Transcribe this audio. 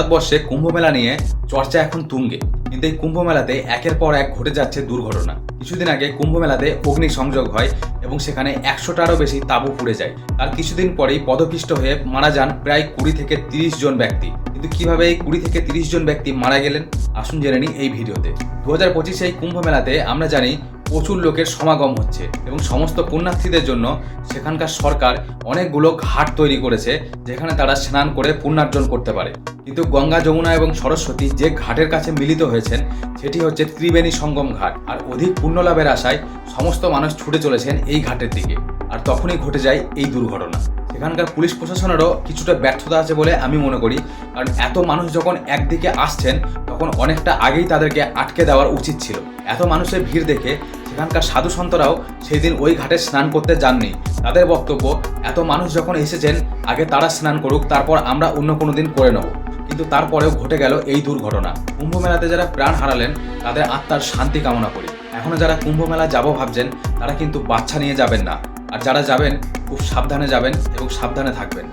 ভারতবর্ষে কুম্ভ মেলা নিয়ে চর্চা এখন তুঙ্গে। কিন্তু এই কুম্ভ মেলাতে একের পর এক ঘটে যাচ্ছে দুর্ঘটনা। কিছুদিন আগে কুম্ভ মেলাতে অগ্নি সংযোগ হয় এবং সেখানে একশোটারও বেশি তাঁবু পুড়ে যায়। তার কিছুদিন পরেই পদপিষ্ট হয়ে মারা যান প্রায় কুড়ি থেকে তিরিশ জন ব্যক্তি। কিন্তু কীভাবে এই কুড়ি থেকে তিরিশ জন ব্যক্তি মারা গেলেন? আসুন জেনে নিই এই ভিডিওতে। দু হাজার পঁচিশে এই কুম্ভ মেলাতে আমরা জানি প্রচুর লোকের সমাগম হচ্ছে এবং সমস্ত পুণ্যার্থীদের জন্য সেখানকার সরকার অনেকগুলো ঘাট তৈরি করেছে, যেখানে তারা স্নান করে পুণ্যার্জন করতে পারে। কিন্তু গঙ্গা, যমুনা এবং সরস্বতী যে ঘাটের কাছে মিলিত হয়েছেন, সেটি হচ্ছে ত্রিবেণী সঙ্গম ঘাট। আর অধিক পুণ্যলাভের আশায় সমস্ত মানুষ ছুটে চলেছেন এই ঘাটের দিকে। আর তখনই ঘটে যায় এই দুর্ঘটনা। সেখানকার পুলিশ প্রশাসনেরও কিছুটা ব্যর্থতা আছে বলে আমি মনে করি। কারণ এত মানুষ যখন একদিকে আসছেন, তখন অনেকটা আগেই তাদেরকে আটকে দেওয়ার উচিত ছিল। এত মানুষের ভিড় দেখে সেখানকার সাধু সন্তরাও সেই দিন ওই ঘাটে স্নান করতে যাননি। তাদের বক্তব্য, এত মানুষ যখন এসেছেন, আগে তারা স্নান করুক, তারপর আমরা অন্য কোনো দিন করে নেব। কিন্তু তারপরেও ঘটে গেল এই দুর্ঘটনা। কুম্ভ মেলাতে যারা প্রাণ হারালেন, তাদের আত্মার শান্তি কামনা করি। এখনও যারা কুম্ভ মেলা যাব ভাবছেন, তারা কিন্তু বাচ্চা নিয়ে যাবেন না। আর যারা যাবেন, খুব সাবধানে যাবেন এবং সাবধানে থাকবেন।